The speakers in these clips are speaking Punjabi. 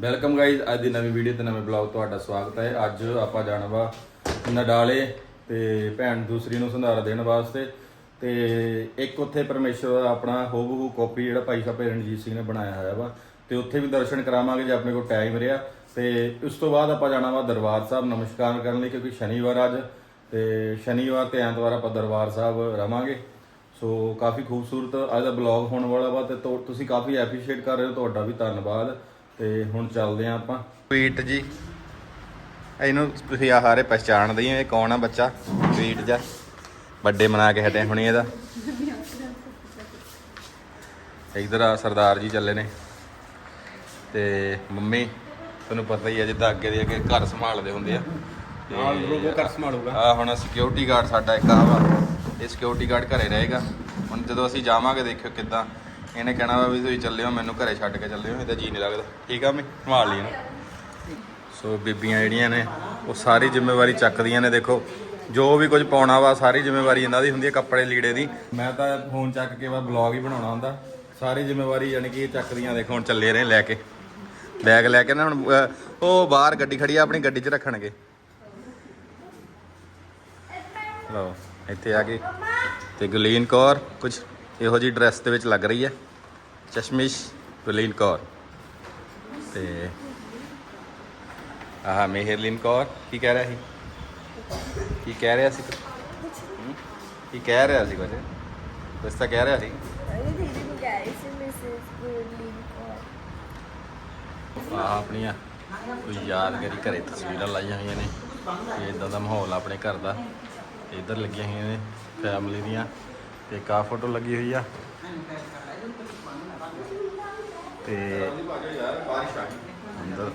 ਵੈਲਕਮ ਗਾਈਜ਼ ਅੱਜ ਦੀ ਨਵੀਂ ਵੀਡੀਓ ਤੇ ਨਵੇਂ ਬਲੌਗ ਤੁਹਾਡਾ ਸਵਾਗਤ ਹੈ। ਅੱਜ ਆਪਾਂ ਜਾਣਾ ਵਾ ਨਡਾਲੇ ਤੇ ਭੈਣ ਦੂਸਰੀ ਨੂੰ ਸੰਧਾਰਾ ਦੇਣ ਵਾਸਤੇ। ਤੇ ਇੱਕ ਉੱਥੇ ਪਰਮੇਸ਼ਵਰ ਦਾ ਆਪਣਾ ਹੋਬਹੂ ਕਾਪੀ ਜਿਹੜਾ ਭਾਈ ਸਾਹਿਬ ਰਣਜੀਤ ਸਿੰਘ ਨੇ ਬਣਾਇਆ ਹੋਇਆ ਵਾ। ਤੇ ਉੱਥੇ ਵੀ ਦਰਸ਼ਨ ਕਰਾਵਾਂਗੇ ਜੇ ਆਪਣੇ ਕੋਲ ਟਾਈਮ ਰਿਹਾ। ਤੇ ਉਸ ਤੋਂ ਬਾਅਦ ਆਪਾਂ ਜਾਣਾ ਵਾ ਦਰਬਾਰ ਸਾਹਿਬ ਨਮਸਕਾਰ ਕਰਨ ਲਈ, ਕਿਉਂਕਿ ਸ਼ਨੀਵਾਰ ਅੱਜ। ਤੇ ਸ਼ਨੀਵਾਰ ਤੇ ਐਤਵਾਰ ਆਪਾਂ ਦਰਬਾਰ ਸਾਹਿਬ ਰਵਾਂਗੇ। ਸੋ ਕਾਫੀ ਖੂਬਸੂਰਤ ਅੱਜ ਦਾ ਬਲੌਗ ਹੋਣ ਵਾਲਾ ਵਾ ਤੇ ਤੁ- ਤੁਸੀਂ ਕਾਫੀ ਐਪਰੀਸ਼ੀਏਟ ਕਰ ਰਹੇ ਹੋ, ਤੁਹਾਡਾ ਵੀ ਧੰਨਵਾਦ। ਤੇ ਹੁਣ ਚੱਲਦੇ ਆਂ ਆਪਾਂ। ਸਵੀਟ ਜੀ ਇਹਨੂੰ ਤੁਸੀਂ ਆ ਹਾਰੇ ਪਛਾਣਦੇ ਹੀ ਹੋ ਇਹ ਕੌਣ ਆ ਬੱਚਾ? ਸਵੀਟ ਜਾ ਵੱਡੇ ਮਨਾ ਕੇ ਹਟੇ ਹੁਣੀ ਇਹਦਾ। ਇਧਰ ਆ ਸਰਦਾਰ ਜੀ ਚੱਲੇ ਨੇ। ਤੇ ਮੰਮੀ ਤੁਹਾਨੂੰ ਪਤਾ ਹੀ ਆ ਜਿੱਦਾਂ ਅੱਗੇ ਦੇ ਅੱਗੇ ਘਰ ਸੰਭਾਲਦੇ ਹੁੰਦੇ ਆ। ਨਾਲ ਰੋਬੋ ਕਰ ਸੰਭਾਲੂਗਾ। ਆ ਹੁਣ ਸਿਕਿਉਰਿਟੀ ਗਾਰਡ ਸਾਡਾ ਇੱਕ ਆ ਵਾ। ਇਹ ਸਿਕਿਉਰਿਟੀ ਗਾਰਡ ਘਰੇ ਰਹੇਗਾ। ਹੁਣ ਜਦੋਂ ਅਸੀਂ ਜਾਵਾਂਗੇ ਦੇਖਿਓ ਕਿੱਦਾਂ ਇਹਨੇ ਕਹਿਣਾ ਵਾ ਵੀ ਤੁਸੀਂ ਚੱਲਿਓ, ਮੈਨੂੰ ਘਰੇ ਛੱਡ ਕੇ ਚੱਲਿਓ ਇਹਦਾ ਜੀ ਨਹੀਂ ਲੱਗਦਾ। ਠੀਕ ਆ ਮੈਂ ਸੰਭਾਲ ਲਈ ਇਹਨੂੰ। ਸੋ ਬੀਬੀਆਂ ਜਿਹੜੀਆਂ ਨੇ, ਉਹ ਸਾਰੀ ਜ਼ਿੰਮੇਵਾਰੀ ਚੱਕਦੀਆਂ ਨੇ, ਦੇਖੋ। ਜੋ ਵੀ ਕੁਝ ਪਾਉਣਾ ਵਾ, ਸਾਰੀ ਜ਼ਿੰਮੇਵਾਰੀ ਇਹਨਾਂ ਦੀ ਹੁੰਦੀ ਹੈ ਕੱਪੜੇ ਲੀੜੇ ਦੀ। ਮੈਂ ਤਾਂ ਫੋਨ ਚੱਕ ਕੇ ਵਾ ਬਲੌਗ ਹੀ ਬਣਾਉਣਾ ਹੁੰਦਾ। ਸਾਰੀ ਜ਼ਿੰਮੇਵਾਰੀ ਯਾਨੀ ਕਿ ਇਹ ਚੱਕਦੀਆਂ, ਦੇਖੋ, ਹੁਣ ਚੱਲੇ ਰਹੇ ਲੈ ਕੇ। ਬੈਗ ਲੈ ਕੇ ਨਾ ਹੁਣ ਉਹ ਬਾਹਰ ਗੱਡੀ ਖੜੀ ਆ, ਆਪਣੀ ਗੱਡੀ 'ਚ ਰੱਖਣਗੇ। ਲਓ, ਇੱਥੇ ਆ ਗਏ ਤੇ ਗੁਲੀਨ ਕੌਰ, ਕੁਝ ਇਹੋ ਜੀ ਡਰੈਸ ਦੇ ਵਿੱਚ ਲੱਗ ਰਹੀ ਹੈ। ਚਸ਼ਮਿਸ਼ ਗੁਲੀਨ ਕੌਰ। ਤੇ ਆਹ ਮਿਹਰਲੀਨ ਕੌਰ, ਕੀ ਕਹਿ ਰਿਹਾ ਸੀ? ਕੀ ਕਹਿ ਰਿਹਾ ਸੀ? ਹੂੰ? ਕੀ ਕਹਿ ਰਿਹਾ ਸੀ ਕੁਝ? ਕੁਝ ਤਾਂ ਕਹਿ ਰਿਹਾ ਸੀ। ਅਰੇ ਦੀਦੀ ਨੂੰ ਕਹਿ ਰਹੀ ਸੀ ਮਿਸਿਸ ਗੁਰਲੀਨ ਕੌਰ ਆ ਆਪਣੀਆਂ ਕੋਈ ਯਾਦਗਾਰੀ ਘਰੇ ਤਸਵੀਰਾਂ ਲਾਈਆਂ ਹੋਈਆਂ ਨੇ। ਤੇ ਇਦਾਂ ਦਾ ਮਾਹੌਲ ਆ ਆਪਣੇ ਘਰ ਦਾ। ਇੱਧਰ ਲੱਗੀਆਂ ਹੋਈਆਂ ਨੇ ਫੈਮਿਲੀ ਦੀਆਂ। ਤੇ ਇੱਕ ਆ ਫੋਟੋ ਲੱਗੀ ਹੋਈ ਆ। ਤੇ ਅੰਦਰ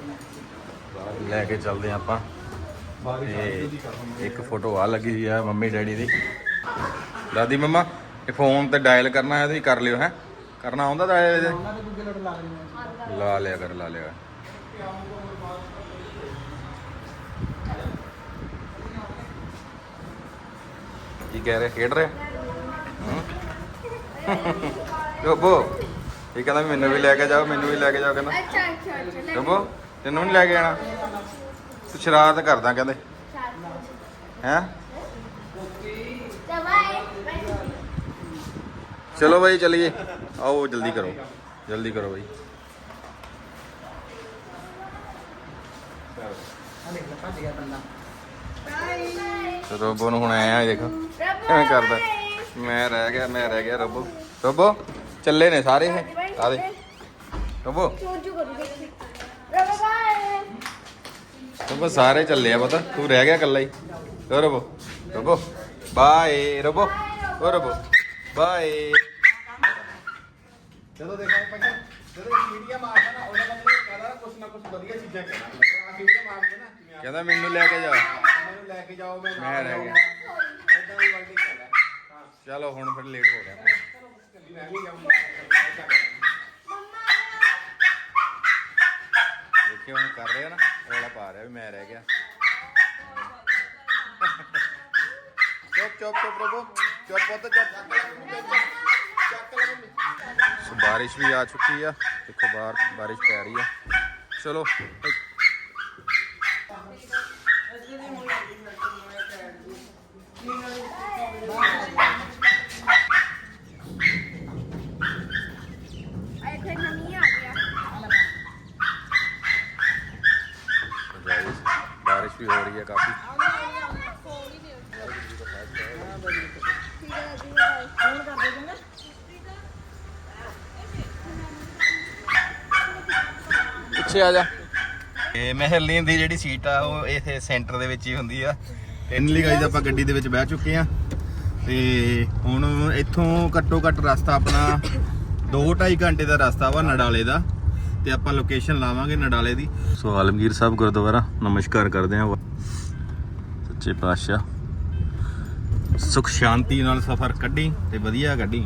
ਲੈ ਕੇ ਚੱਲਦੇ ਹਾਂ ਆਪਾਂ। ਤੇ ਇੱਕ ਫੋਟੋ ਆ ਲੱਗੀ ਹੋਈ ਆ ਮੰਮੀ ਡੈਡੀ ਦੀ। ਦਾਦੀ ਮੰਮਾ ਇਹ ਫੋਨ ਤੇ ਡਾਇਲ ਕਰਨਾ ਹੈ ਤੁਸੀਂ ਕਰ ਲਿਓ ਹੈ। ਕਰਨਾ ਆਉਂਦਾ ਡਾਇਲ ਲਾ ਲਿਆ ਕਰ ਲਾ ਲਿਆ ਕੀ ਕਹਿ ਰਿਹਾ? ਖੇਡ ਰਿਹਾ? ਰੋਬੋ ਇਹ ਕਹਿੰਦਾ ਮੈਨੂੰ ਵੀ ਲੈ ਕੇ ਜਾਓ ਮੈਨੂੰ ਵੀ ਲੈ ਕੇ ਜਾਓ ਕਹਿੰਦਾ। ਅੱਛਾ ਅੱਛਾ ਅੱਛਾ ਰੋਬੋ ਤੈਨੂੰ ਨਹੀਂ ਲੈ ਕੇ ਆਣਾ ਤੂੰ ਸ਼ਰਾਰਤ ਕਰਦਾ ਕਹਿੰਦੇ। ਹੈ? ਚਲੋ ਭਾਈ ਚਲਿਏ। ਆਓ ਜਲਦੀ ਕਰੋ। ਜਲਦੀ ਕਰੋ ਭਾਈ ਰੋਬੋ ਨੂੰ ਹੁਣ ਆਇਆ ਦੇਖੋ। ਕਿਵੇਂ ਕਰਦਾ। ਮੈਂ ਰਹਿ ਗਿਆ ਮੈਂ ਰਹਿ ਗਿਆ ਰੋਬੋ ਰੋਬੋ ਚੱਲੇ ਨੇ ਸਾਰੇ ਇਹ ਆ ਦੇ ਰੋਬੋ ਚੋਜੂ ਕਰੂ ਦੇਖੀ ਰਬਾ ਬਾਏ ਰੋਬੋ ਸਾਰੇ ਚੱਲੇ ਆ ਪਤਾ ਤੂੰ ਰਹਿ ਗਿਆ ਇਕੱਲਾ ਹੀ ਓ ਰੋਬੋ ਰੋਬੋ ਬਾਏ ਰੋਬੋ ਓ ਰੋਬੋ ਬਾਏ ਜਦੋਂ ਦੇਖਾਂ ਪਹਿਲਾਂ ਜਦੋਂ ਸੀੜੀਆਂ ਮਾਰਦਾ ਨਾ ਉਹਨਾਂ ਦਾ ਮੈਨੂੰ ਕਹਦਾ ਨਾ ਕੁਛ ਨਾ ਕੁਛ ਵਧੀਆ ਚੀਜ਼ਾਂ ਕਹਿਣਾ ਆ ਸੀੜੀਆਂ ਮਾਰ ਕੇ ਨਾ ਜਿਵੇਂ ਕਹਿੰਦਾ ਮੈਨੂੰ ਚਲੋ ਹੁਣ ਫਿਰ ਲੇਟ ਹੋ ਗਿਆ ਮੈਂ ਵੀ ਜਾਊਂਗਾ ਏਦਾਂ ਕਰਾਂਗਾ। ਦੇਖਿਓ ਹੁਣ ਕਰ ਰਿਹਾ ਨਾ ਰੌਲਾ ਪਾ ਰਿਹਾ ਵੀ ਮੈਂ ਰਹਿ ਗਿਆ ਚੁੱਪ ਚੁੱਪ ਚੁੱਪ ਰੋਬੋ ਚੁੱਪ ਪੁੱਤ ਚੁੱਪ ਸੋ ਬਾਰਿਸ਼ ਵੀ ਆ ਚੁੱਕੀ ਆ ਦੇਖੋ ਬਾਹਰ ਬਾਰਿਸ਼ ਪੈ ਰਹੀ ਆ ਚਲੋ ਆਏ ਕੋਈ ਨਮੀ ਆ ਗਿਆ guys, ਬਾਰਿਸ਼ ਵੀ ਹੋ ਰਹੀ ਹੈ ਕਾਫੀ। ਪਿੱਛੇ ਆ ਜਾ। ਇਹ ਮਹਿਲੀਨ ਦੀ ਜਿਹੜੀ ਸੀਟ ਆ ਉਹ ਇੱਥੇ ਸੈਂਟਰ ਦੇ ਵਿੱਚ ਹੀ ਹੁੰਦੀ ਆ। ਫਾਈਨਲੀ ਗਾਈਜ਼ ਆਪਾਂ ਗੱਡੀ ਦੇ ਵਿੱਚ ਬਹਿ ਚੁੱਕੇ ਆ। ਤੇ ਹੁਣ ਇੱਥੋਂ ਘੱਟੋ ਘੱਟ ਰਸਤਾ ਆਪਣਾ 2.5 ਘੰਟੇ ਦਾ ਰਸਤਾ ਵਾ ਨਡਾਲੇ ਦਾ। ਤੇ ਆਪਾਂ ਲੋਕੇਸ਼ਨ ਲਾਵਾਂਗੇ ਨਡਾਲੇ ਦੀ। ਸੋ ਆਲਮਗੀਰ ਸਾਹਿਬ ਗੁਰਦੁਆਰਾ, ਨਮਸਕਾਰ ਕਰਦੇ ਆ ਸੱਚੇ ਪਾਤਸ਼ਾਹ। ਸੁਖ ਸ਼ਾਂਤੀ ਨਾਲ ਸਫ਼ਰ ਕੱਢੀ ਤੇ ਵਧੀਆ ਕੱਢੀ।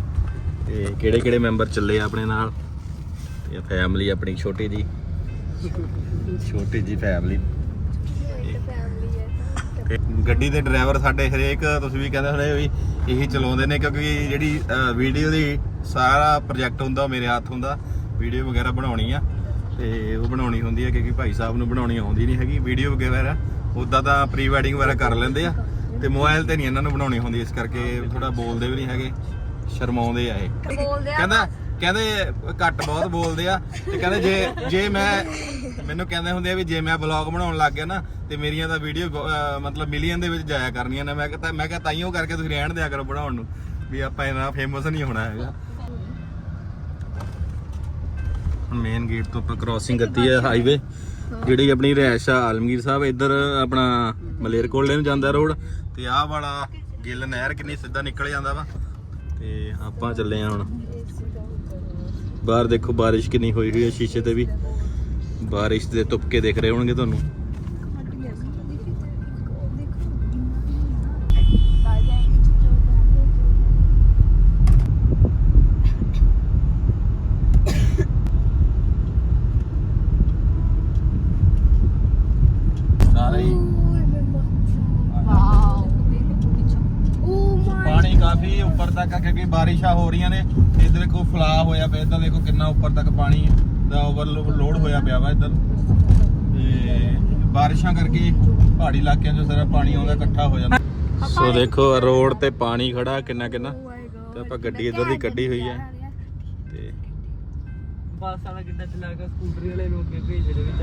ਤੇ ਕਿਹੜੇ ਕਿਹੜੇ ਮੈਂਬਰ ਚੱਲੇ ਆਪਣੇ ਨਾਲ? ਤੇ ਫੈਮਿਲੀ ਆਪਣੀ ਛੋਟੀ ਜੀ। ਛੋਟੀ ਜੀ ਫੈਮਿਲੀ ਗੱਡੀ ਦੇ ਡਰਾਈਵਰ ਸਾਡੇ ਹਰੇਕ, ਤੁਸੀਂ ਵੀ ਕਹਿੰਦੇ ਹੋਣੇ ਵੀ ਇਹੀ ਚਲਾਉਂਦੇ ਨੇ ਕਿਉਂਕਿ ਜਿਹੜੀ ਵੀਡੀਓ ਦੀ ਸਾਰਾ ਪ੍ਰੋਜੈਕਟ ਹੁੰਦਾ ਉਹ ਮੇਰੇ ਹੱਥ ਹੁੰਦਾ। ਵੀਡੀਓ ਵਗੈਰਾ ਬਣਾਉਣੀ ਆ ਤੇ ਉਹ ਬਣਾਉਣੀ ਹੁੰਦੀ ਹੈ ਕਿਉਂਕਿ ਭਾਈ ਸਾਹਿਬ ਨੂੰ ਬਣਾਉਣੀ ਆਉਂਦੀ ਨਹੀਂ ਹੈਗੀ ਵੀਡੀਓ ਵਗੈਰਾ ਉਦਾਂ ਤਾਂ ਪ੍ਰੀ ਵੈਡਿੰਗ ਵਗੈਰਾ ਕਰ ਲੈਂਦੇ ਆ ਤੇ ਮੋਬਾਈਲ ਤੇ ਨਹੀਂ ਇਹਨਾਂ ਨੂੰ ਬਣਾਉਣੀ ਹੁੰਦੀ ਇਸ ਕਰਕੇ ਥੋੜਾ ਬੋਲਦੇ ਵੀ ਨਹੀਂ ਹੈਗੇ ਸ਼ਰਮਾਉਂਦੇ ਆ ਇਹ। ਕਹਿੰਦਾ ਕਹਿੰਦੇ ਘੱਟ ਬਹੁਤ ਬੋਲਦੇ ਆ ਤੇ ਕਹਿੰਦੇ ਜੇ ਜੇ ਮੈਂ ਮੈਨੂੰ ਕਹਿੰਦੇ ਹੁੰਦੇ ਆ ਵੀ ਜੇ ਮੈਂ ਬਲੌਗ ਬਣਾਉਣ ਲੱਗ ਗਿਆ ਨਾ ਤੇ ਮੇਰੀਆਂ ਤਾਂ ਵੀਡੀਓ ਮਤਲਬ ਮਿਲੀਅਨ ਦੇ ਵਿੱਚ ਜਾਇਆ ਕਰਨੀਆਂ ਨੇ। ਮੈਂ ਕਹਿੰਦਾ ਮੈਂ ਕਿਹਾ ਤਾਈਓ ਕਰਕੇ ਤੁਸੀਂ ਰਹਿਣ ਦਿਆ ਕਰੋ ਬਣਾਉਣ ਨੂੰ ਵੀ ਆਪਾਂ ਇਹਨਾਂ ਫੇਮਸ ਨਹੀਂ ਹੋਣਾ ਹੈਗਾ। ਹੁਣ ਮੇਨ ਗੇਟ ਤੋਂ ਆਪਾਂ ਕ੍ਰਾਸਿੰਗ ਕੀਤੀ ਹੈ ਹਾਈਵੇ ਜਿਹੜੀ ਆਪਣੀ ਰਿਹਾਇਸ਼ ਆ ਆਲਮਗੀਰ ਸਾਹਿਬ, ਇੱਧਰ ਆਪਣਾ ਮਲੇਰਕੋਟਲੇ ਨੂੰ ਜਾਂਦਾ ਰੋਡ ਤੇ ਆਹ ਵਾਲਾ ਗਿੱਲ ਨਹਿਰ ਕਿੰਨੀ ਸਿੱਧਾ ਨਿਕਲ ਜਾਂਦਾ ਵਾ। ਤੇ ਆਪਾਂ ਚੱਲੇ ਆ ਹੁਣ। ਬਾਹਰ ਦੇਖੋ ਬਾਰਿਸ਼ ਕਿੰਨੀ ਹੋਈ ਹੋਈ ਹੈ ਸ਼ੀਸ਼ੇ ਤੇ ਵੀ। ਬਾਰਿਸ਼ ਦੇ ਤੁਪਕੇ ਦਿਖ ਰਹੇ ਹੋਣਗੇ ਤੁਹਾਨੂੰ। ਕਾਫੀ ਉੱਪਰ ਤੱਕ ਆ ਕਿਉਂਕਿ ਬਾਰਿਸ਼ਾਂ ਹੋ ਰਹੀਆਂ ਨੇ। ਇੱਧਰ ਦੇਖੋ ਫਲਾ ਹੋਇਆ ਪਿਆ। ਇੱਧਰ ਦੇਖੋ ਕਿੰਨਾ ਉੱਪਰ ਤੱਕ ਪਾਣੀ ਦਾ ਓਵਰਲੋਡ ਹੋਇਆ ਪਿਆ ਵਾ ਇੱਧਰ। ਤੇ ਬਾਰਿਸ਼ਾਂ ਕਰਕੇ ਪਹਾੜੀ ਇਲਾਕਿਆਂ 'ਚ ਸਾਰਾ ਪਾਣੀ ਆਉਂਦਾ ਇਕੱਠਾ ਹੋ ਜਾਂਦਾ। ਸੋ ਦੇਖੋ ਰੋਡ ਤੇ ਪਾਣੀ ਖੜਾ ਕਿੰਨਾ ਕਿੰਨਾ। ਤੇ ਆਪਾਂ ਗੱਡੀ ਇੱਧਰ ਦੀ ਕੱਢੀ ਹੋਈ ਹੈ। ਤੇ ਬੱਸ ਵਾਲਾ ਕਿੱਦਾਂ ਚਲਾ ਕੇ ਸਕੂਟਰੀ ਵਾਲੇ ਨੂੰ ਅੱਗੇ ਭੇਜ ਰਹੇ ਵੀ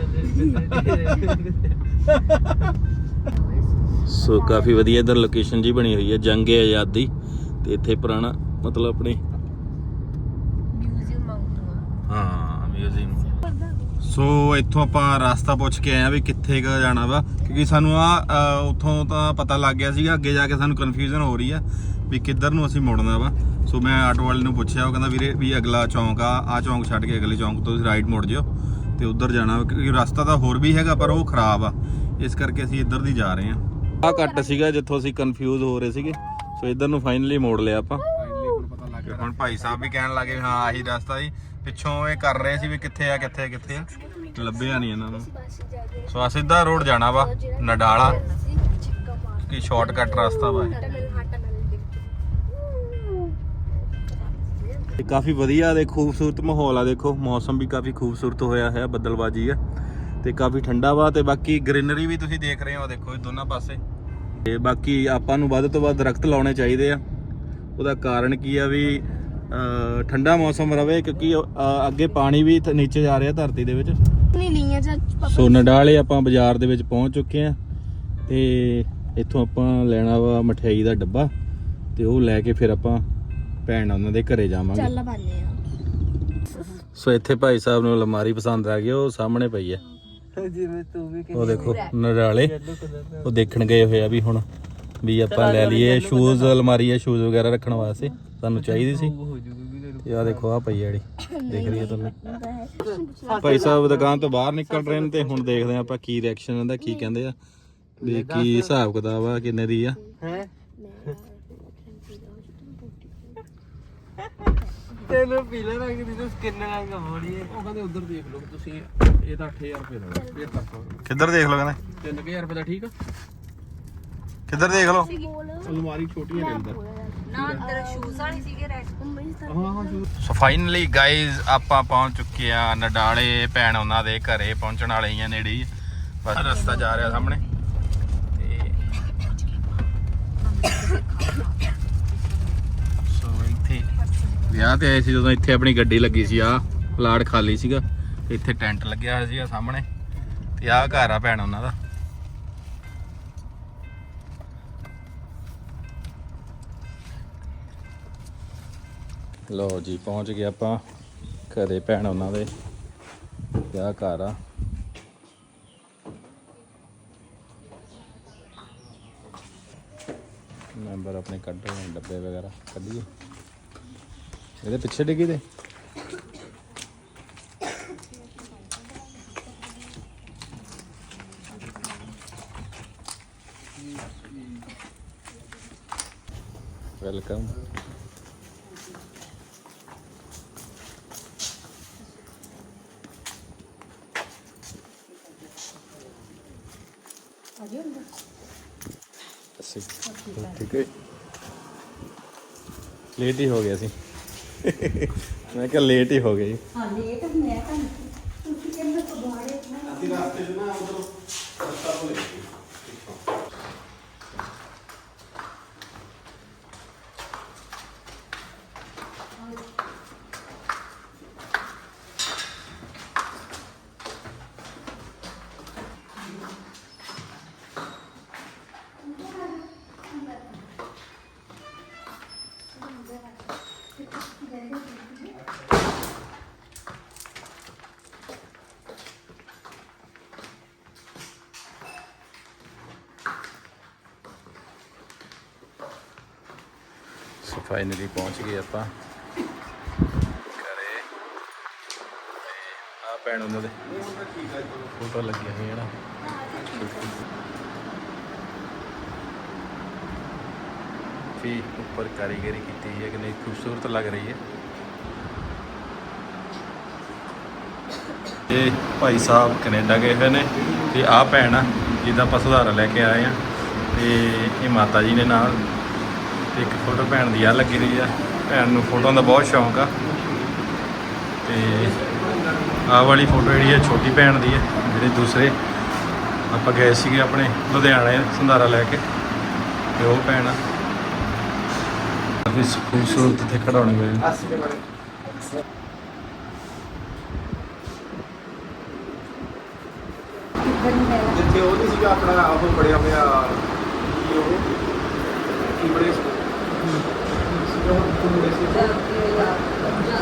ਸੋ ਕਾਫੀ ਵਧੀਆ ਇੱਧਰ ਲੋਕੇਸ਼ਨ ਜੀ ਬਣੀ ਹੋਈ ਹੈ ਜੰਗੇ ਆਜ਼ਾਦੀ। ਤੇ ਇੱਥੇ ਪੁਰਾਣਾ ਮਤਲਬ ਆਪਣੀ ਮਿਊਜ਼ੀਅਮ ਆਉਂਦਾ ਹਾਂ ਮਿਊਜ਼ੀਅਮ ਸੋ ਇੱਥੋਂ ਆਪਾਂ ਰਸਤਾ ਪੁੱਛ ਕੇ ਆਏ ਆ ਵੀ ਕਿੱਥੇ ਕ ਜਾਣਾ ਵਾ ਕਿਉਂਕਿ ਸਾਨੂੰ ਆ ਉੱਥੋਂ ਤਾਂ ਪਤਾ ਲੱਗ ਗਿਆ ਸੀਗਾ ਅੱਗੇ ਜਾ ਕੇ ਸਾਨੂੰ ਕਨਫਿਊਜ਼ਨ ਹੋ ਰਹੀ ਆ ਵੀ ਕਿੱਧਰ ਨੂੰ ਅਸੀਂ ਮੁੜਨਾ ਵਾ। ਸੋ ਮੈਂ ਆਟੋ ਵਾਲੇ ਨੂੰ ਪੁੱਛਿਆ ਉਹ ਕਹਿੰਦਾ ਵੀਰੇ ਵੀ ਅਗਲਾ ਚੌਂਕ ਆ ਆ ਚੌਂਕ ਛੱਡ ਕੇ ਅਗਲੇ ਚੌਂਕ ਤੋਂ ਤੁਸੀਂ ਰਾਈਟ ਮੁੜ ਜਿਓ ਤੇ ਉੱਧਰ ਜਾਣਾ ਕਿਉਂਕਿ ਰਸਤਾ ਤਾਂ ਹੋਰ ਵੀ ਹੈਗਾ ਪਰ ਉਹ ਖਰਾਬ ਆ। ਇਸ ਕਰਕੇ ਅਸੀਂ ਇੱਧਰ ਦੀ ਜਾ ਰਹੇ ਆ। ਆ ਕੱਟ ਸੀਗਾ ਜਿੱਥੋਂ ਅਸੀਂ ਕਨਫਿਊਜ਼ ਹੋ ਰਹੇ ਸੀਗੇ। ਸੋ ਇੱਧਰ ਨੂੰ ਫਾਈਨਲੀ ਮੋੜ ਲਿਆ ਆਪਾਂ। ਹੁਣ ਭਾਈ ਸਾਹਿਬ ਵੀ ਕਹਿਣ ਲੱਗੇ ਹਾਂ ਆਹੀ ਰਸਤਾ ਜੀ। ਪਿੱਛੋਂ ਇਹ ਕਰ ਰਹੇ ਸੀ ਵੀ ਕਿੱਥੇ ਆ ਕਿੱਥੇ ਆ ਕਿੱਥੇ ਆ। ਲੱਭਿਆ ਨਹੀਂ ਇਹਨਾਂ ਨੂੰ। ਸੋ ਆ ਸਿੱਧਾ ਰੋਡ ਜਾਣਾ ਵਾ ਨਡਾਲਾ। ਕੀ ਸ਼ਾਰਟਕਟ ਰਸਤਾ ਵਾ ਇਹ। ਕਾਫੀ ਵਧੀਆ ਦੇ ਖੂਬਸੂਰਤ ਮਾਹੌਲ ਆ ਦੇਖੋ। ਮੌਸਮ ਵੀ ਕਾਫੀ ਖੂਬਸੂਰਤ ਹੋਇਆ ਹੈ ਬੱਦਲਬਾਜੀ ਆ। ਤੇ ਕਾਫੀ ਠੰਡਾ ਵਾ ਤੇ ਬਾਕੀ ਗ੍ਰੀਨਰੀ ਵੀ ਤੁਸੀਂ ਦੇਖ ਰਹੇ ਹੋ ਦੇਖੋ ਇਹ ਦੋਨਾਂ ਪਾਸੇ। ਤੇ ਬਾਕੀ ਆਪਾਂ ਨੂੰ ਵੱਧ ਤੋਂ ਵੱਧ ਦਰਖਤ ਲਾਉਣੇ ਚਾਹੀਦੇ ਆ। ਉਹਦਾ ਕਾਰਨ ਕੀ ਆ ਵੀ ਠੰਡਾ ਮੌਸਮ ਰਵੇ ਕਿਉਂਕਿ ਅੱਗੇ ਪਾਣੀ ਵੀ ਨੀਚੇ ਜਾ ਰਿਹਾ ਧਰਤੀ ਦੇ ਵਿੱਚ। ਨਹੀਂ ਲਈਆਂ ਜਾਂ ਸੋ ਨਡਾਲੇ ਆਪਾਂ ਬਾਜ਼ਾਰ ਦੇ ਵਿੱਚ ਪਹੁੰਚ ਚੁੱਕੇ ਆ ਤੇ ਇੱਥੋਂ ਆਪਾਂ ਲੈਣਾ ਵਾ ਮਠਿਆਈ ਦਾ ਡੱਬਾ ਤੇ ਉਹ ਲੈ ਕੇ ਫਿਰ ਆਪਾਂ ਭੈਣ ਉਹਨਾਂ ਦੇ ਘਰੇ ਜਾਵਾਂਗੇ। ਚੱਲ ਪਾਣੇ ਆ। ਸੋ ਇੱਥੇ ਭਾਈ ਸਾਹਿਬ ਨੂੰ ਅਲਮਾਰੀ ਪਸੰਦ ਆ ਗਈ ਉਹ ਸਾਹਮਣੇ ਪਈ ਹੈ ਜਿਵੇਂ ਤੂੰ ਵੀ ਉਹ ਦੇਖੋ ਨਰਾਲੇ। ਉਹ ਦੇਖਣ ਗਏ ਹੋਏ ਆ ਵੀ ਹੁਣ ਵੀ ਆਪਾਂ ਲੈ ਲਈਏ ਸ਼ੂਜ਼ ਅਲਮਾਰੀ ਹੈ ਸ਼ੂਜ਼ ਵਗੈਰਾ ਰੱਖਣ ਵਾਸਤੇ। ਸਾਨੂੰ ਚਾਹੀਦੀ ਸੀ। ਹੋ ਜੂਗੀ ਵੀ ਤੈਨੂੰ ਤੇ ਆ ਦੇਖੋ ਆ ਪਈ ਜਿਹੜੀ। ਦੇਖ ਰਹੀ ਹੈ ਤੁਹਾਨੂੰ। ਭਾਈ ਸਾਹਿਬ ਦੁਕਾਨ ਤੋਂ ਬਾਹਰ ਨਿਕਲ ਰਹੇ ਨੇ ਤੇ ਹੁਣ ਦੇਖਦੇ ਆ ਆਪਾਂ ਕੀ ਰਿਐਕਸ਼ਨ ਇਹਦਾ ਕੀ ਕਹਿੰਦੇ ਆ। ਵੀ ਕੀ ਹਿਸਾਬ ਕਿਤਾਬ ਆ ਕਿੰਨੇ ਦੀ ਆ। ਹੈ? ਤੈਨੂੰ ਪੀਲਾ ਰੰਗ ਦੀ ਤੂੰ ਸਕਿਨ ਰੰਗ ਬੋੜੀ ਹੈ ਉਹ ਕਹਿੰਦੇ ਉਧਰ ਦੇਖ ਲਓ ਤੁਸੀਂ ਇਹ ਤਾਂ 8000 ਰੁਪਏ ਦਾ ਫੇਰ ਕਰ ਸਕਦੇ ਕਿੱਧਰ ਦੇਖ ਲਓ ਕਹਿੰਦੇ? 3000 ਰੁਪਏ ਦਾ ਠੀਕ ਆ? ਕਿੱਧਰ ਦੇਖ ਲਓ? ਅਲਮਾਰੀ ਛੋਟੀ ਹੈ ਅੰਦਰ। ਨਾ ਅੰਦਰ ਸ਼ੂਜ਼ ਵਾਲੀ ਸੀਗੇ ਰੈਡ ਹਾਂ ਹਾਂ ਜੂ ਸੋ ਫਾਈਨਲੀ ਗਾਇਜ਼ ਆਪਾਂ ਪਹੁੰਚ ਚੁੱਕੇ ਆ ਨਡਾਲੇ ਭੈਣ ਉਹਨਾਂ ਦੇ ਘਰੇ ਪਹੁੰਚਣ ਵਾਲੇ ਹੀ ਆ ਨੇੜੇ ਹੀ। ਬਸ ਰਸਤਾ ਜਾ ਰਿਹਾ ਸਾਹਮਣੇ। ਵਿਆਹ ਤੇ ਆਏ ਸੀ ਜਦੋਂ ਇੱਥੇ ਆਪਣੀ ਗੱਡੀ ਲੱਗੀ ਸੀ ਆ ਪਲਾਟ ਖਾਲੀ ਸੀਗਾ, ਤੇ ਇੱਥੇ ਟੈਂਟ ਲੱਗਿਆ ਹੋਇਆ ਸੀਗਾ ਸਾਹਮਣੇ, ਤੇ ਆਹ ਘਰ ਆ ਭੈਣ ਉਹਨਾਂ ਦਾ। ਲਓ ਜੀ, ਪਹੁੰਚ ਗਏ ਆਪਾਂ ਘਰੇ ਭੈਣ ਉਹਨਾਂ ਦੇ ਵਿਆਹ ਘਰ ਆ। ਮੈਂਬਰ ਆਪਣੇ ਕੱਢੇ ਹੋਏ ਨੇ, ਡੱਬੇ ਵਗੈਰਾ, ਕੱਢੀਏ। ਇਹਦੇ ਪਿੱਛੇ ਡਿੱਗੀ ਦੇ ਵੈਲਕਮ ਅਸੀਂ ਠੀਕ ਹੈ। ਲੇਟ ਹੀ ਹੋ ਗਿਆ ਸੀ ਮੈਂ ਕਿਹਾ ਲੇਟ ਹੀ ਹੋ ਗਈ। ਹਾਂ ਲੇਟ ਮੈਂ ਤਾਂ ਤੁਸੀਂ ਕਹਿੰਦੇ ਤੋਂ ਬਾਹਰ ਅਸੀਂ ਰਸਤੇ 'ਚ ਨਾ ਫਾਈਨਲੀ ਪਹੁੰਚ ਗਏ ਆਪਾਂ। ਘਰੇ। ਆ ਭੈਣ ਉਹਨਾਂ ਦੇ। ਫੋਟੋ ਲੱਗਿਆ ਹੋਇਆ ਨਾ। ਵੀ ਉੱਪਰ ਕਾਰੀਗਰੀ ਕੀਤੀ ਹੈ ਕਿ ਨਹੀਂ, ਖੂਬਸੂਰਤ ਲੱਗ ਰਹੀ ਹੈ। ਇਹ ਭਾਈ ਸਾਹਿਬ ਕੈਨੇਡਾ ਗਏ ਹੋਏ ਨੇ ਤੇ ਆਹ ਭੈਣ ਆ, ਜਿਹਦਾ ਆਪਾਂ ਸੁਧਾਰਾ ਲੈ ਕੇ ਆਏ ਆ। ਤੇ ਇਹ ਮਾਤਾ ਜੀ ਨੇ ਨਾਲ। ਤੇ ਇੱਕ ਫੋਟੋ ਭੈਣ ਦੀ ਆ ਲੱਗੀ ਰਹੀ ਆ। ਭੈਣ ਨੂੰ ਫੋਟੋਆਂ ਦਾ ਬਹੁਤ ਸ਼ੌਂਕ ਆ। ਤੇ ਆਹ ਵਾਲੀ ਫੋਟੋ ਜਿਹੜੀ ਹੈ ਛੋਟੀ ਭੈਣ ਦੀ ਹੈ ਜਿਹੜੇ ਦੂਸਰੇ। ਆਪਾਂ ਗਏ ਸੀਗੇ ਆਪਣੇ ਲੁਧਿਆਣੇ ਸੰਧਾਰਾ ਲੈ ਕੇ, ਤੇ ਉਹ ਭੈਣ ਆ। ਕਾਫੀ ਖੂਬਸੂਰਤ ਤੇ ਖੜਾਉਣੀ ਹੋਈ ਜਿੱਥੇ ਉਹ ਨਹੀਂ ਸੀਗਾ, ਆਪਣਾ ਉਹ ਬੜਿਆ ਹੋਇਆ ਕੀ ਉਹ? ਕੀ ਬੜੇ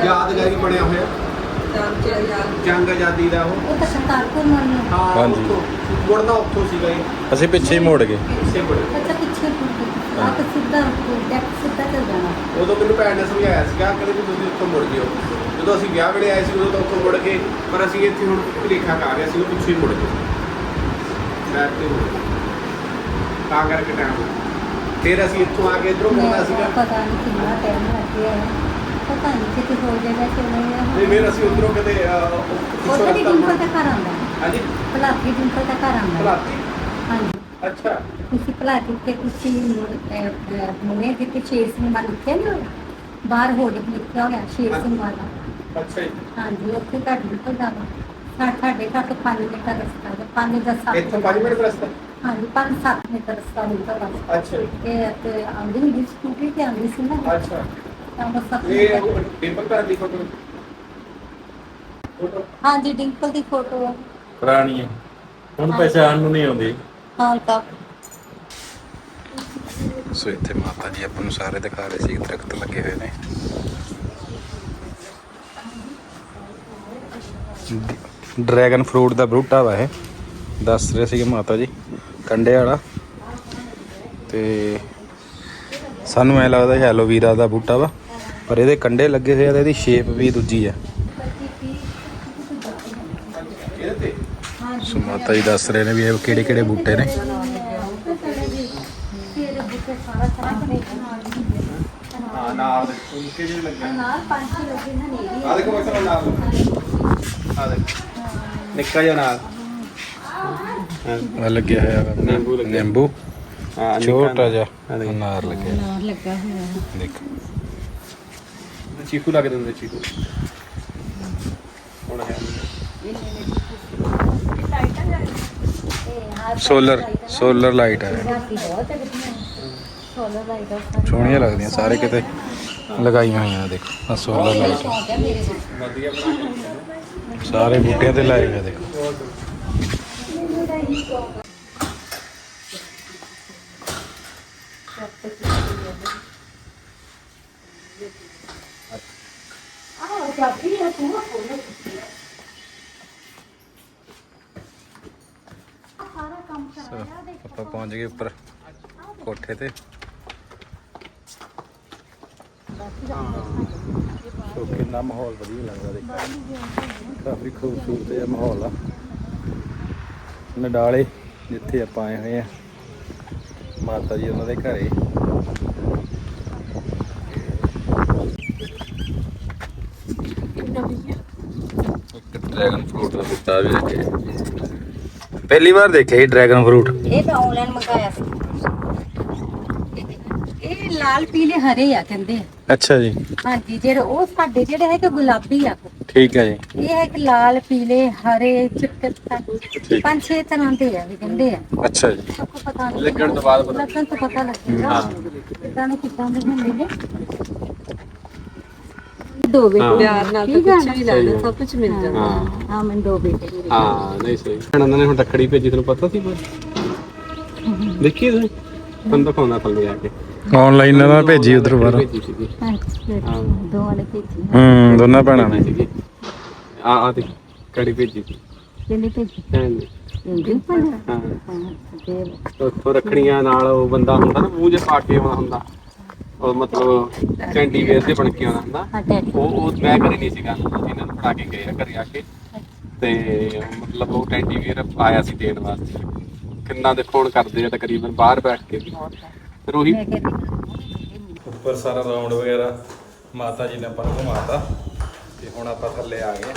ਯਾਦਗਾਰੀ ਬਣਿਆ ਹੋਇਆ। ਜੰਗ ਆਜ਼ਾਦੀ ਦਾ ਉਹ। ਉਹ ਤਾਂ ਕਰਤਾਰਪੁਰ ਨੂੰ ਨਹੀਂ ਹਾਂ ਹਾਂਜੀ। ਉੱਥੋਂ, ਮੁੜਨਾ ਉੱਥੋਂ ਸੀਗਾ ਇਹ। ਅਸੀਂ ਪਿੱਛੇ ਹੀ ਮੁੜ ਗਏ। ਅੱਛਾ ਪਿੱਛੇ ਆ ਤਾਂ ਸਿੱਧਾ ਡੈਕ ਸਿੱਧਾ ਚੱਲ ਜਾਣਾ। ਉਦੋਂ ਮੈਨੂੰ ਭੈਣ ਨੇ ਸਮਝਾਇਆ ਸੀਗਾ ਕਦੇ ਵੀ ਤੁਸੀਂ ਉੱਥੋਂ ਮੁੜ ਜਿਓ। ਜਦੋਂ ਅਸੀਂ ਵਿਆਹ ਵੇਲੇ ਆਏ ਸੀ ਉਦੋਂ ਤਾਂ ਉੱਥੋਂ ਮੁੜ ਕੇ ਪਰ ਅਸੀਂ ਇੱਥੇ ਹੁਣ ਭੁਲੇਖਾ ਖਾ ਗਿਆ ਸੀ ਉਹ ਪਿੱਛੇ ਹੀ ਮੁੜ ਗਏ। ਬੈਕ ਤੇ ਮੁੜ ਗਏ ਤਾਂ ਕਰਕੇ ਟਾਈਮ ਫਿਰ ਅਸੀਂ ਇੱਥੋਂ ਆ ਕੇ ਇਧਰੋਂ ਮੁੜਨਾ ਸੀਗਾ। ਪਤਾ ਨਹੀਂ ਕਿੰਨਾ ਟਾਈਮ ਲੱਗ ਗਿਆ ਹੈ। ਪਤਾ ਨਹੀਂ ਕਿਤੇ ਹੋ ਜਾਏਗਾ ਕਿ ਨਹੀਂ ਤੇ ਫਿਰ ਅਸੀਂ ਉਧਰੋਂ ਕਦੇ ਉਹਦੇ ਰਸਤਾ ਡਿੰਪਲ ਦਾ ਘਰ ਆਉਂਦਾ ਹਾਂਜੀ ਭਲਾਕੀ ਡਿੰਪਲ ਦਾ ਘਰ ਆਉਂਦਾ ਭਲਾਤੀ ਹਾਂਜੀ। ਅੱਛਾ। ਤੁਸੀਂ ਭਲਾਕੀ ਤੇ ਤੁਸੀਂ ਮੁੰਨੇ ਦੇ ਤੇ ਸ਼ੇਰ ਸਿੰਘ ਵਾਲਾ ਲਿਖਿਆ ਨਹੀਂ ਹੋਇਆ? ਬਾਹਰ ਹੋ ਲਿਖਿਆ ਹੋਇਆ ਸ਼ੇਰ ਸਿੰਘ ਵਾਲਾ ਅੱਛਾ ਜੀ। ਹਾਂਜੀ ਉੱਥੇ ਘਰ ਡਿੰਪਲ ਦਾ ਵਾ। ਸਾ- ਸਾਡੇ ਘਰ ਤੋਂ 5 ਮਿੰਟ ਦਾ ਰਸਤਾ ਹੈ। 5 10 7 ਇੱਥੋਂ 5 ਮਿੰਟ ਦਾ ਰਸਤਾ? ਹਾਂਜੀ 5 7 ਮਿੰਟ ਦਾ ਰਸਤਾ ਵਾ ਅੱਛਾ। ਇਹ ਤੇ ਆਉਂਦੀ ਸੀ ਸਕੂਟਰੀ ਤੇ ਆਉਂਦੀ ਸੀ ਨਾ ਅੱਛਾ। ਤਾਂ ਬਸ ਸੱਤ ਇਹ ਮਿੰਟ ਉਹ ਟੇਬਲ ਪਰ ਦੀ ਫੋਟੋ ਫੋਟੋ ਹਾਂਜੀ ਡਿੰਪਲ ਦੀ ਫੋਟੋ ਪੁਰਾਣੀ ਹੈ ਹੁਣ ਪਛਾਣ ਨੂੰ ਨਹੀਂ ਆਉਂਦੀ। ਹਾਂ ਤਾਂ। ਸੋ ਇੱਥੇ ਮਾਤਾ ਜੀ ਆਪਾਂ ਨੂੰ ਸਾਰੇ ਦਿਖਾ ਰਹੇ ਸੀ ਦਰਖਤ ਲੱਗੇ ਹੋਏ ਨੇ। ਡਰੈਗਨ ਫਰੂਟ ਦਾ ਬੂਟਾ ਵਾ ਇਹ। ਦੱਸ ਰਹੇ ਸੀਗੇ ਮਾਤਾ ਜੀ। ਕੰਡੇ ਵਾਲਾ। ਤੇ ਸਾਨੂੰ ਐ ਲੱਗਦਾ ਹੈ ਐਲੋਵੀਰਾ ਦਾ ਬੂਟਾ ਵਾ ਪਰ ਇਹਦੇ ਕੰਡੇ ਲੱਗੇ ਹੋਏ ਆ ਤੇ ਇਹਦੀ ਸ਼ੇਪ ਵੀ ਦੂਜੀ ਆ। ਇਹਦੇ ਤੇ ਸੋ ਮਾਤਾ ਜੀ ਦੱਸ ਰਹੇ ਨੇ ਵੀ ਇਹ ਕਿਹੜੇ ਕਿਹੜੇ ਬੂਟੇ ਨੇ। ਨਾਲ ਦੇ ਫੁਲਕੇ ਜਿਹੇ ਲੱਗੇ ਨਾਲ ਪੰਜ ਲੱਗੇ ਨਾ। ਨੇਰੀ ਆ ਦੇਖੋ ਬਸ ਨਾਲ। ਆ ਦੇਖ। ਨਿੱਕਾ ਜਿਹਾ ਨਾਲ। ਆ ਲੱਗਿਆ ਹੋਇਆ ਆਪਣਾ ਨਿੰਬੂ ਲੱਗਿਆ। ਨਿੰਬੂ? ਹਾਂ ਛੋਟਾ ਜਿਹਾ। ਆ ਦੇਖ। ਅਨਾਰ ਲੱਗਿਆ ਲੱਗਾ ਹੋਇਆ ਹੈ। ਦੇਖ। ਚੀਕੂ ਲੱਗ ਦਿੰਦੇ ਚੀਕੂ। ਹੁਣ ਹੈ ਸੋਲਰ ਸੋਲਰ ਲਾਈਟ ਹੈ ਰਾਤੀ ਬਹੁਤ ਲੱਗਦੀਆਂ ਸੋਲਰ ਲਾਈਟ ਆ। ਸੋਹਣੀਆਂ ਲੱਗਦੀਆਂ ਸਾਰੇ ਕਿਤੇ ਲਗਾਈਆਂ ਹੋਈਆਂ ਆ ਦੇਖੋ। ਆ ਸੋਲਰ ਲਾਈਟ ਹੈ ਵਧੀਆ ਬਣਾ ਕੇ ਸਾਰੇ ਬੂਟਿਆਂ ਤੇ ਲਾਏ ਹੋਏ ਆ ਦੇਖੋ ਆਹ ਕਾਫੀ ਹੈ ਤੂੰ ਫੋਨ ਸਾਰਾ ਕੰਮ ਸੋ ਕਰਾਇਆ ਦੇਖ ਆਪਾਂ ਪਹੁੰਚ ਗਏ ਉੱਪਰ ਕੋਠੇ ਤੇ। ਸੋ ਕਿੰਨਾ ਮਾਹੌਲ ਵਧੀਆ ਲੱਗਦਾ ਦੇਖ ਕਾਫੀ ਖੂਬਸੂਰਤ ਜਿਹਾ ਮਾਹੌਲ ਆ। ਨਡਾਲੇ ਜਿੱਥੇ ਆਪਾਂ ਆਏ ਹੋਏ ਆ। ਮਾਤਾ ਜੀ ਉਹਨਾਂ ਦੇ ਘਰੇ। ਇੱਕ ਡਰੈਗਨ ਫਰੂਟ ਦਾ ਬੂਟਾ ਵੀ ਰੱਖਿਆ ਪਹਿਲੀ ਵਾਰ ਦੇਖਿਆ ਇਹ ਡਰੈਗਨ ਫਰੂਟ। ਇਹ ਤਾਂ ਆਨਲਾਈਨ ਮੰਗਾਇਆ ਸੀ। ਇਹ ਲਾਲ ਪੀਲੇ ਹਰੇ ਆ ਕਹਿੰਦੇ ਅੱਛਾ ਜੀ। ਹਾਂਜੀ ਜਿਹੜੇ ਉਹ ਸਾਡੇ ਜਿਹੜੇ ਹੈ ਕਿ ਗੁਲਾਬੀ ਆ। ਠੀਕ ਹੈ ਜੀ। ਇਹ ਹੈ ਕਿ ਲਾਲ ਪੀਲੇ ਹਰੇ ਚਿੱਟੇ ਪਤਾ- ਪੰਜ ਛੇ ਤਰ੍ਹਾਂ ਦੇ ਆ ਵੀ ਕਹਿੰਦੇ ਆ। ਅੱਛਾ ਜੀ। ਸਭ ਨੂੰ ਪਤਾ ਨਹੀਂ ਲੱਗਣ ਤੋਂ ਬਾਅਦ ਪਤਾ ਲੱਗਣ ਤੋਂ ਪਤਾ ਲੱਗੇਗਾ। ਕਿਦਾਂ ਨੂੰ ਕਿਦਾਂ ਦੇ ਹੁੰਦੇ ਨੇ। ਦੋ ਬੇਟੇ ਪਿਆਰ ਨਾਲ ਤਾਂ ਕੁਝ ਵੀ ਲੈਣਾ ਸਭ ਕੁਝ ਮਿਲ ਜਾਂਦਾ। ਹਾਂ ਹਾਂ ਮੈਂ ਦੋ ਬੇਟੇ ਮੇਰੇ। ਹਾਂ ਨਹੀਂ ਸਹੀ। ਹੁਣ ਉਹਨਾਂ ਨੇ ਹੁਣ ਰੱਖੜੀ ਭੇਜੀ ਤੈਨੂੰ ਪਤਾ ਸੀ ਪਰ ਦੇਖੀ ਤੁਸੀਂ? ਤੁਹਾਨੂੰ ਦਿਖਾਉਣਾ ਥੱਲੇ ਆ ਕੇ। ਆਨਲਾਈਨ ਨਾ ਭੇਜੀ ਉਧਰ ਬਾਹਰ। ਭੇਜੀ ਸੀਗੀ। ਹਾਂ ਦੋ ਵਾਲੇ ਭੇਜੀ ਹੂੰ ਦੋਨਾਂ ਭੈਣਾਂ ਨੇ। ਸੀਗੀ। ਆ ਆ ਤੇ ਕੜੀ ਭੇਜੀ ਸੀ? ਕਿਹਨੇ ਭੇਜੀ? ਭੈਣ ਨੇ ਇੰਜਨ ਪਰ ਹਾਂ। ਹਾਂ ਤੇ ਉੱਥੋਂ ਰੱਖੜੀਆਂ ਨਾਲ ਉਹ ਬੰਦਾ ਹੁੰਦਾ ਨਾ ਮੂੰਹ ਜੇ ਪਾ ਕੇ ਹੁੰਦਾ। ਉਹ ਮਤਲਬ ਕੈਂਡੀ ਵੇਅਰ ਦੇ ਬਣ ਕੇ ਹੁੰਦਾ। ਡੈਡੀ ਉਹ ਉਹ ਮੈਂ ਘਰੇ ਨਹੀਂ ਸੀਗਾ ਇਹਨਾਂ ਨੂੰ ਫੜਾ ਕੇ ਗਏ ਆ ਘਰੇ ਆ ਕੇ। ਤੇ ਮਤਲਬ ਉਹ ਟੈਂਡੀ ਵੇਅਰ ਆਇਆ ਸੀ ਦੇਣ ਵਾਸਤੇ। ਕਿੰਨਾ ਦੇ ਫੋਨ ਕਰਦੇ ਆ ਤਕਰੀਬਨ ਬਾਹਰ ਬੈਠ ਕੇ ਫਿਰ ਉਹੀ ਮੈਂ ਕਹਿੰਦੀ ਉੱਪਰ ਸਾਰਾ ਰਾਉਂਡ ਵਗੈਰਾ ਮਾਤਾ ਜੀ ਨੇ ਆਪਾਂ ਨੂੰ ਘੁਮਾਤਾ ਤੇ ਹੁਣ ਆਪਾਂ ਥੱਲੇ ਆ ਗਏ।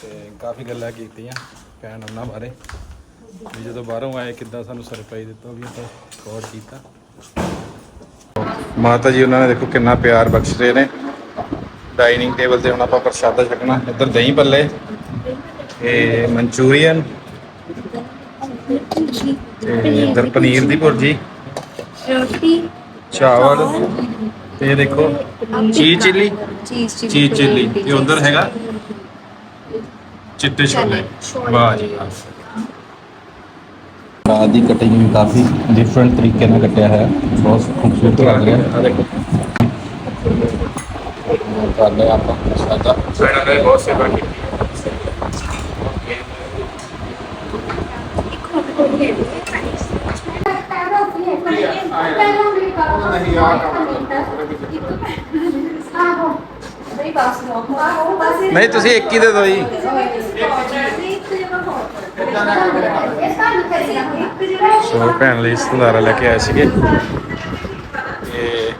ਤੇ ਕਾਫੀ ਗੱਲਾਂ ਕੀਤੀਆਂ ਭੈਣ ਉਹਨਾਂ ਬਾਰੇ। ਵੀ ਜਦੋਂ ਬਾਹਰੋਂ ਆਏ ਕਿੱਦਾਂ ਸਾਨੂੰ ਸਰਪ੍ਰਾਈਜ਼ ਦਿੱਤਾ ਉਹ ਵੀ ਆਪਾਂ ਗੌਰ ਕੀਤਾ। ਮਾਤਾ ਜੀ ਉਹਨਾਂ ਨੇ ਦੇਖੋ ਕਿੰਨਾ ਪਿਆਰ ਬਖਸ਼ ਰਹੇ ਨੇ। ਡਾਈਨਿੰਗ ਟੇਬਲ ਤੇ ਹੁਣ ਆਪਾਂ ਪ੍ਰਸ਼ਾਦਾ ਛਕਣਾ। ਇੱਧਰ ਦਹੀਂ ਭੱਲੇ ਇਹ ਮਨਚੂਰੀਅਨ ਤੇ ਇੱਧਰ ਪਨੀਰ ਦੀ ਭੁਰਜੀ। ਚਾਵਲ ਤੇ ਇਹ ਦੇਖੋ ਚੀਜ਼ ਚਿੱਲੀ ਚੀਜ਼ ਚੀਜ਼ ਚਿੱਲੀ ਤੇ ਉਧਰ ਹੈਗਾ ਚਿੱਟੇ ਛੋਲੇ ਵਾਹ ਜੀ ਵਾਹ ਰਾਤ ਦੀ ਕਟਿੰਗ ਵੀ ਕਾਫੀ ਡਿਫਰੈਂਟ ਤਰੀਕੇ ਨਾਲ ਕੱਟਿਆ ਹੈ ਬਹੁਤ ਖੂਬਸੂਰਤ ਲੱਗ ਰਿਹਾ ਹੈ ਆ ਦੇਖੋ ਕਰ ਲਿਆ ਆਪਾਂ ਸਾਦਾ ਸੈਣਾ ਨੇ ਬਹੁਤ ਸੇਵਾ ਕੀਤੀ ਨਹੀਂ ਤੁਸੀਂ ਇੱਕ ਹੀ ਦੇ ਦਿਓ ਜੀ। ਸੋ ਭੈਣ ਲਈ ਸੰਧਾਰਾ ਲੈ ਕੇ ਆਏ ਸੀਗੇ। ਤੇ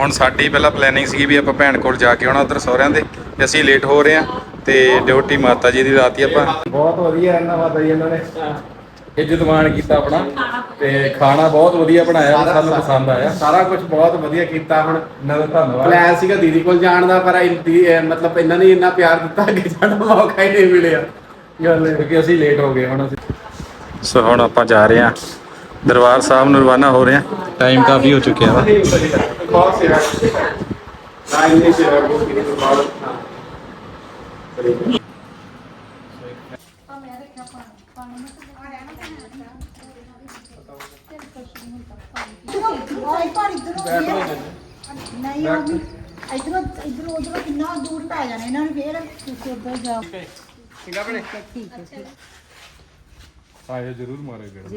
ਹੁਣ ਸਾਡੀ ਪਹਿਲਾਂ ਪਲੈਨਿੰਗ ਸੀਗੀ ਵੀ ਆਪਾਂ ਭੈਣ ਕੋਲ ਜਾ ਕੇ ਆਉਣਾ ਉਧਰ ਸਹੁਰਿਆਂ ਦੇ। ਤੇ ਅਸੀਂ ਲੇਟ ਹੋ ਰਹੇ ਆ ਤੇ ਡਿਊਟੀ ਮਾਤਾ ਜੀ ਦੀ ਰਾਤੀ ਆਪਾਂ ਬਹੁਤ ਵਧੀਆ ਇਹਨਾਂ ਮਾਤਾ ਜੀ ਇਹਨਾਂ ਨੇ। ਇੱਜ਼ਤਮਾਨ ਕੀਤਾ ਆਪਣਾ ਤੇ ਖਾਣਾ ਬਹੁਤ ਵਧੀਆ ਬਣਾਇਆ ਤੇ ਸਾਨੂੰ ਪਸੰਦ ਆਇਆ। ਸਾਰਾ ਕੁਝ ਬਹੁਤ ਵਧੀਆ ਕੀਤਾ ਹੁਣ। ਦਾ ਧੰਨਵਾਦ। ਪਲਾਨ ਸੀਗਾ ਦੀਦੀ ਕੋਲ ਜਾਣ ਦਾ ਪਰ ਇੰਦੀ ਇਹ ਮਤਲਬ ਇਹਨਾਂ ਨੇ ਇੰਨਾ ਪਿਆਰ ਦਿੱਤਾ ਕਿ ਸਾਡਾ ਮੌਕਾ ਹੀ ਨਹੀਂ ਮਿਲਿਆ। ਗੱਲ ਇਹ ਕਿਉਂਕਿ ਅਸੀਂ ਲੇਟ ਹੋ ਗਏ ਹੁਣ ਅਸੀਂ। ਸੋ ਹੁਣ ਆਪਾਂ ਜਾ ਰਹੇ ਹਾਂ। ਦਰਬਾਰ ਸਾਹਿਬ ਨੂੰ ਰਵਾਨਾ ਹੋ ਰਹੇ ਹਾਂ। ਟਾਈਮ ਕਾਫੀ ਹੋ ਚੁੱਕਿਆ ਵਾ। ਬਹੁਤ ਸੇਵਾ ਕੀਤੀ ਨਾ ਇੰਨੀ ਸੇਵਾ ਕੀਤੀ ਹਾਂ ਨਹੀਂ ਉਹ ਵੀ ਇਧਰੋਂ ਇਧਰੋਂ ਉਧਰੋਂ ਕਿੰਨਾ ਦੂਰ ਪੈ ਜਾਣਾ ਇਹਨਾਂ ਨੂੰ ਫੇਰ। ਤੁਸੀਂ ਉੱਧਰ ਜਾਓ। ਜ਼ਰੂਰ ਮਾਰੇ ਗੇੜਾ